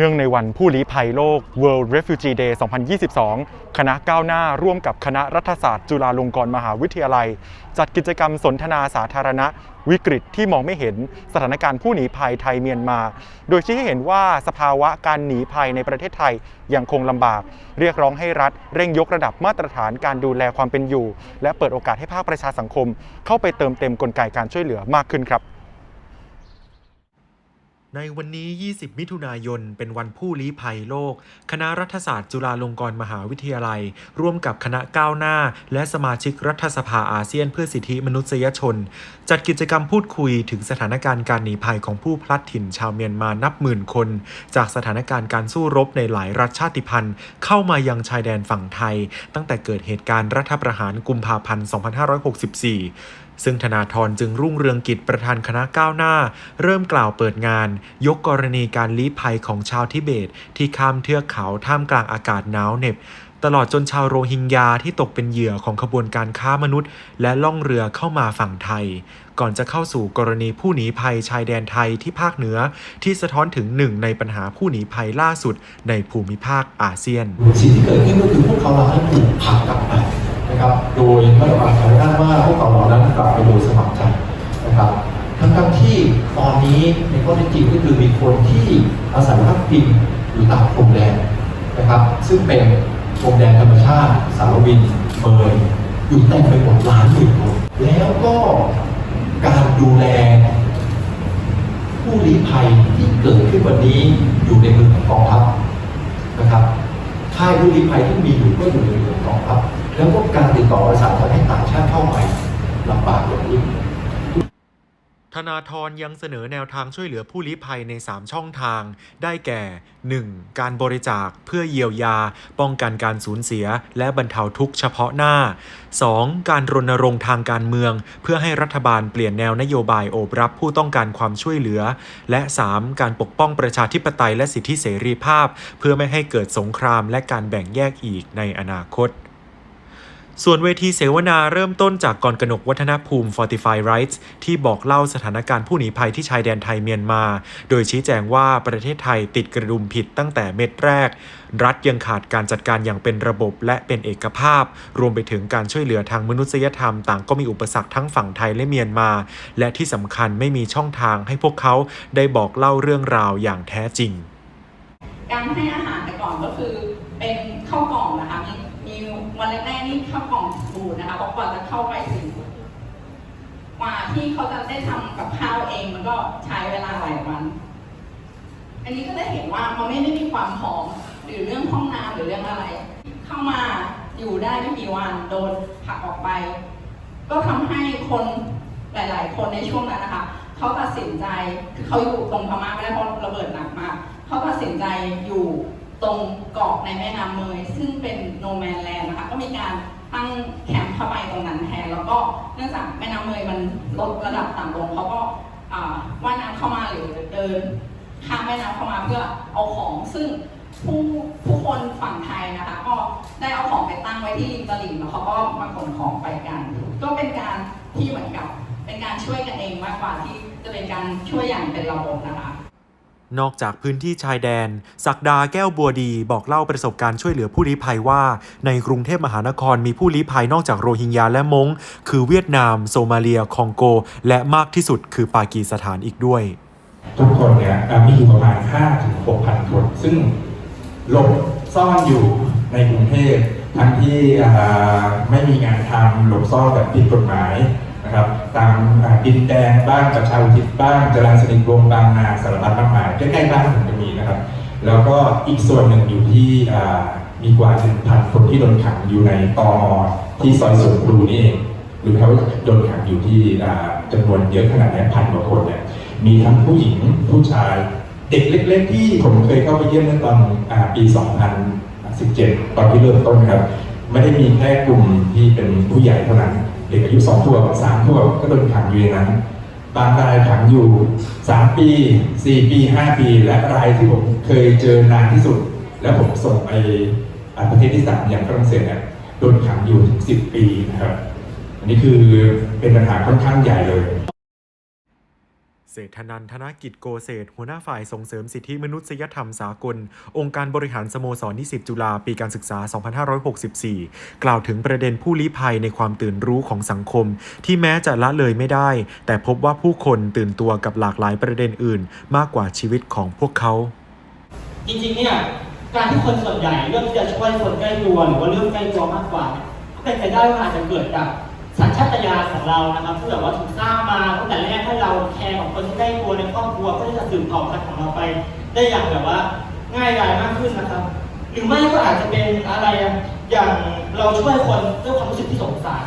เนื่องในวันผู้ลี้ภัยโลก World Refugee Day 2022 คณะก้าวหน้าร่วมกับคณะรัฐศาสตร์จุฬาลงกรณ์มหาวิทยาลัย จัดกิจกรรมสนทนาสาธารณะ วิกฤตที่มองไม่เห็นสถานการณ์ผู้หนีภัยไทยเมียนมา โดยชี้ให้เห็นว่าสภาวะการหนีภัยในประเทศไทยยังคงลำบาก เรียกร้องให้รัฐเร่งยกระดับมาตรฐานการดูแลความเป็นอยู่ และเปิดโอกาสให้ภาคประชาสังคม เข้าไปเติมเต็มกลไกการช่วยเหลือมากขึ้นครับ ในวันนี้ 20 มิถุนายน เป็นวันผู้ลี้ภัยโลก คณะรัฐศาสตร์จุฬาลงกรณ์มหาวิทยาลัย ร่วมกับคณะก้าวหน้า และสมาชิกรัฐสภาอาเซียนเพื่อสิทธิมนุษยชน จัดกิจกรรมพูดคุยถึงสถานการณ์การหนีภัยของผู้พลัดถิ่นชาวเมียนมานับหมื่นคน จากสถานการณ์การสู้รบในหลายรัฐชาติพันธุ์ เข้ามายังชายแดนฝั่งไทย ตั้งแต่เกิดเหตุการณ์รัฐประหารกุมภาพันธ์ 2564 ซึ่งธนาธรจึงรุ่งเรืองกิจประธานคณะก้าวหน้า เริ่มกล่าวเปิดงาน ยกกรณีการลี้ภัยของชาวทิเบต ที่ข้ามเทือกเขาท่ามกลางอากาศหนาวเหน็บตลอดจนชาวโรฮิงญาที่ตกเป็นเหยื่อของขบวนการค้ามนุษย์ และล่องเรือเข้ามาฝั่งไทย ก่อนจะเข้าสู่กรณีผู้หนีภัยชายแดนไทยที่ภาคเหนือ ที่สะท้อนถึงหนึ่งในปัญหาผู้หนีภัยล่าสุดในภูมิภาคอาเซียน สิ่งที่เกิดขึ้นก็คือพวกเขาเหล่านั้ถูกผลักกลับไป นะครับ โดยไม่ได้รับการอ้างว่าพวกเขาเหล่านั้นกลับไปโดยสมัครใจนะครับทั้งทั้งๆที่ตอนนี้ในข้อเท็จจริงก็คือมีคนที่อาศัยพักพิงอยู่ตามพรมแดนนะครับ ซึ่งเป็นพรมแดนธรรมชาติ สารวินเมยอยู่เต็มไปหมดล้านหมื่นคนแล้วก็การดูแลผู้ลี้ภัยที่เกิดขึ้นวันนี้อยู่ในมือของกองทัพนะครับค่ายผู้ลี้ภัยที่มีอยู่ก็อยู่ในมือของกองทัพ แล้วก็การติดต่อประสานทำให้ต่างชาติเข้าไปลำบากอย่างยิ่งธนาธรยังเสนอแนวทางช่วยเหลือผู้ลี้ภัยใน 3 ช่องทาง ได้แก่ 1. การบริจาคเพื่อเยียวยา ป้องกันการสูญเสีย และบรรเทาทุกข์เฉพาะหน้า 2. การรณรงค์ทางการเมือง เพื่อให้รัฐบาลเปลี่ยนแนวนโยบายโอบรับผู้ต้องการความช่วยเหลือ และ 3. การปกป้องประชาธิปไตยและสิทธิเสรีภาพ เพื่อไม่ให้เกิดสงครามและการแบ่งแยกอีกในอนาคต ส่วนเวทีเสวนาเริ่มต้นจากกรกนกวัฒนภูมิ Fortify Rights ที่บอกเล่าสถานการณ์ผู้หนีภัยที่ชายแดนไทยเมียนมา โดยชี้แจงว่าประเทศไทยติดกระดุมผิดตั้งแต่เม็ดแรก รัฐยังขาดการจัดการอย่างเป็นระบบและเป็นเอกภาพ รวมไปถึงการช่วยเหลือทางมนุษยธรรมต่างก็มีอุปสรรคทั้งฝั่งไทยและเมียนมา และที่สำคัญไม่มีช่องทางให้พวกเขาได้บอกเล่าเรื่องราวอย่างแท้จริง การให้อาหารแต่ก่อนก็คือเป็นข้าวกล่องนะคะมีมี วันแรกๆนี่เข้ากล่องบูนะคะเพราะกว่าจะเข้าไปถึงกว่าที่เขาจะได้ทำกับข้าวเองมันก็ใช้เวลาหลายวัน อันนี้ก็ได้เห็นว่ามันไม่ได้มีความพร้อมหรือเรื่องห้องน้ำหรือเรื่องอะไร เข้ามาอยู่ได้ไม่กี่วันโดนผลักออกไป ก็ทำให้คนหลาย ๆ คนในช่วงนั้นนะคะเขาตัดสินใจคือเขาอยู่ตรงพม่าไม่ได้เพราะระเบิดหนักมากเขาตัดสินใจอยู่ ตรงเกาะในแม่น้ำเมย ซึ่งเป็นโนแมนแลนด์นะคะ ก็มีการตั้งแคมป์เข้าไปตรงนั้นแทน แล้วก็เนื่องจากแม่น้ำเมยมันลดระดับต่ำลงเขาก็ว่ายน้ำเข้ามาหรือเดินข้ามแม่น้ำเข้ามาเพื่อเอาของ ซึ่งผู้ผู้คนฝั่งไทยนะคะ ก็ได้เอาของไปตั้งไว้ที่ริมตลิ่งแล้วเขาก็มาขนของไปกัน ก็เป็นการที่เหมือนกับ เป็นการช่วยกันเองมากกว่าที่จะเป็นการช่วยอย่างเป็นระบบนะคะ นอกจากพื้นที่ชายแดน ศักดาแก้วบัวดีบอกเล่าประสบการณ์ช่วยเหลือผู้ลี้ภัยว่า ในกรุงเทพมหานครมีผู้ลี้ภัยนอกจากโรฮิงญาและมงคือเวียดนาม โซมาเลีย คองโก และมากที่สุดคือปากีสถานอีกด้วย ทุกคนเนี่ยมีอยู่ประมาณ5ถึง6,000 คน ซึ่งหลบซ่อนอยู่ในกรุงเทพทั้งที่อ่าไม่มีงานทำหลบซ่อนแบบผิดกฎหมาย นะครับตามดินแดงบ้างประชาอุทิศบ้างจรัญสนิทวงบางนาสารพัดมากมายใกล้ๆบ้านผมจะมีนะครับ แล้วก็อีกส่วนหนึ่งอยู่ที่มีกว่า1,000คนที่โดนขังอยู่ในตอมที่ซอยสวนครูนี่เองหรือเขาโดนขังอยู่ที่อ่าจำนวนเยอะขนาดนี้พันกว่าคนเนี่ยมีทั้งผู้หญิงผู้ชายเด็กเล็ก ๆ ที่ผมเคยเข้าไปเยี่ยมเมื่อตอนอปี 2017 ตอนที่เริ่มต้นครับ ไม่ได้มีแค่กลุ่มที่เป็นผู้ใหญ่เท่านั้น เด็กอายุสองขวบสามขวบก็โดนขังอยู่นนั้น บางรายขังอยู่สามปีสี่ปีห้าปี และรายที่ผมเคยเจอนานที่สุด แล้วผมส่งไปประเทศที่สามอย่างฝรั่งเศสเนี่ยโดนขังอยู่ถึงสิบปีนะครับ อันนี้คือเป็นปัญหาค่อนข้างใหญ่เลย เสษฐนันทนกิจโกเศษหัวหน้าฝ่ายส่งเสริมสิทธิมนุษยธรรมสากล องค์การบริหารสโมสรนิสิตจุฬาปีการศึกษา 2564 กล่าวถึงประเด็นผู้ลี้ภัยในความตื่นรู้ของสังคม ที่แม้จะละเลยไม่ได้ แต่พบว่าผู้คนตื่นตัวกับหลากหลายประเด็นอื่น มากกว่าชีวิตของพวกเขา จริงๆเนี่ยการที่คนส่วนใหญ่เลือกที่จะช่วยคนใกล้ตัวหรือว่าเรื่องใกล้ตัวมากกว่าเนี่ยก็เป็นไปได้ว่าอาจจะเกิดจาก สัญชาตญาณของเรานะครับที่แบบว่าถูกสร้างมาตั้งแต่แรกให้เราแคร์ของคนที่ใกล้ตัวในครอบครัวเพื่อที่จะสืบเผ่าพันธุ์ของเราไป ได้อย่างแบบว่าง่ายดายมากขึ้นนะครับ หรือไม่ก็อาจจะเป็นอะไรอย่างเราช่วยคนด้วยความรู้สึกที่สงสาร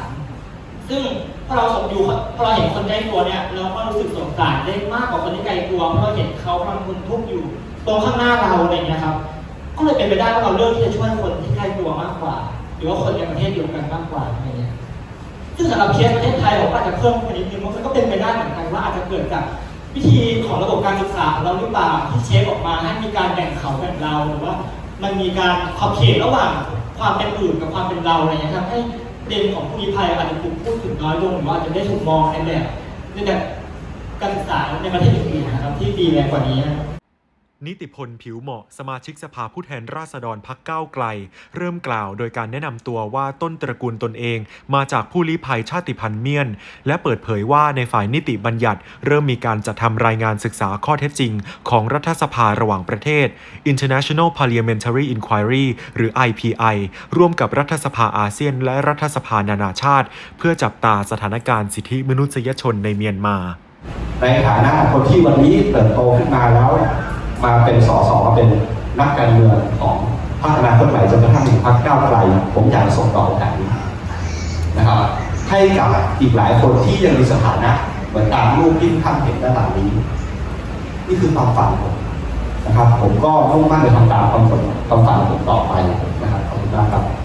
ซึ่งพอเราสมอยู่พอเราเห็นคนใกล้ตัวเนี่ยเราก็รู้สึกสงสารได้มากกว่าคนที่ไกลตัวเพราะเราเห็นเขากำลังทนทุกข์อยู่ตรงข้างหน้าเราอะไรอย่างเงี้ครับ ก็เลยเป็นไปได้ว่าเราเลือกที่จะช่วยคนที่ใกล้ตัวมากกว่า หรือว่าคนในประเทศเดียวกันมากกว่าอะไรเงี้ย ซึ่งสำหรับเคสประเทศไทยผมก็อาจจะเพิ่มขึ้นนิดนึงมันก็เป็นไปได้เหมือนกันว่าอาจจะเกิดจากวิธีของระบบการศึกษาของเราหรือเปล่าที่เชฟออกมาให้มีการแบ่งเขาแบ่งเราหรือว่า มันมีการขอบเขตระหว่างความเป็นอื่นกับความเป็นเราอะไรเงี้ยทำให้ประเด็นของผู้ลี้ภัยอาจจะถูกพูดถึงน้อยลงหรือว่าอาจจะได้ถูกมองในแบบในแบบการศึกษาในประเทศอื่นๆนะครับที่ดีแรงกว่านี้ นิติพลผิวเหมาะสมาชิกสภาผู้แทนราษฎรพักก้าวไกล เริ่มกล่าวโดยการแนะนำตัวว่าต้นตระกูลตนเอง มาจากผู้ลี้ภัยชาติพันธุ์เมียน และเปิดเผยว่าในฝ่ายนิติบัญญัติ เริ่มมีการจัดทำรายงานศึกษาข้อเท็จจริง ของรัฐสภาระหว่างประเทศ International Parliamentary Inquiry หรือ IPI ร่วมกับรัฐสภาอาเซียน และรัฐสภานานาชาติ เพื่อจับตาสถานการณ์สิทธิมนุษยชนในเมียนมา ในฐานะคนที่วันนี้เติบโตขึ้นมาแล้ว มาเป็นสสมาเป็นนักการเมืองของพรรคอนาคตใหม่จนกระทั่งถึงพรรคก้าวไกล ผมอยากส่งต่อโอกาสนี้นะครับให้กับอีกหลายคนที่ยังมีสถานะเหมือนตามรูปที่ท่านเห็นด้านหลังนี้ นี่คือความฝันผมนะครับ ผมก็มุ่งมั่นจะทำตามความฝันความฝันของผมต่อไปนะครับขอบคุณมากครับ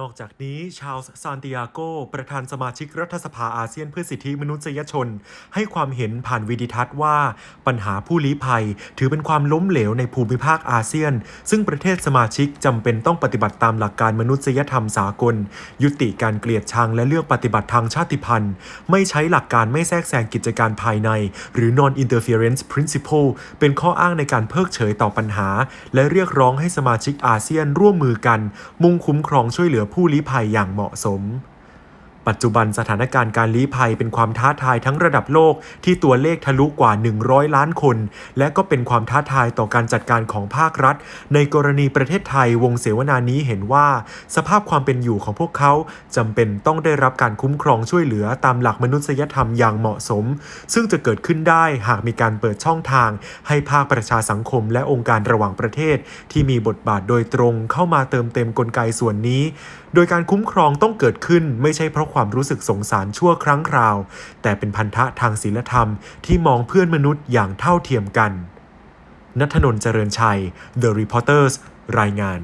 นอกจากนี้ชาลส์ซานติอาโก ประธานสมาชิกรัฐสภาอาเซียนเพื่อสิทธิมนุษยชน ให้ความเห็นผ่านวิดิทัศน์ว่า ปัญหาผู้ลี้ภัย ถือเป็นความล้มเหลวในภูมิภาคอาเซียน ซึ่งประเทศสมาชิกจำเป็นต้องปฏิบัติตามหลักการมนุษยธรรมสากล ยุติการเกลียดชังและเลือกปฏิบัติทางชาติพันธุ์ ไม่ใช้หลักการไม่แทรกแซงกิจการภายใน หรือ non interference principle เป็นข้ออ้างในการเพิกเฉยต่อปัญหา และเรียกร้องให้สมาชิกอาเซียนร่วมมือกัน มุ่งคุ้มครองช่วยเหลือผู้ลี้ภัยอย่างเหมาะสม ปัจจุบันสถานการณ์การลี้ภัยเป็นความท้าทายทั้งระดับโลกที่ตัวเลขทะลุกว่า 100 ล้านคน และก็เป็นความท้าทายต่อการจัดการของภาครัฐ ในกรณีประเทศไทยวงเสวนานี้เห็นว่า สภาพความเป็นอยู่ของพวกเขาจำเป็นต้องได้รับการคุ้มครองช่วยเหลือตามหลักมนุษยธรรมอย่างเหมาะสม ซึ่งจะเกิดขึ้นได้หากมีการเปิดช่องทาง ให้ภาคประชาสังคม และองค์การระหว่างประเทศ ที่มีบทบาทโดยตรงเข้ามาเติมเต็มกลไกส่วนนี้ โดยการคุ้มครองต้องเกิดขึ้นไม่ใช่เพราะความรู้สึกสงสารชั่วครั้งคราว แต่เป็นพันธะทางศีลธรรมที่มองเพื่อนมนุษย์อย่างเท่าเทียมกันนัทนนท์เจริญชัย The Reporters รายงาน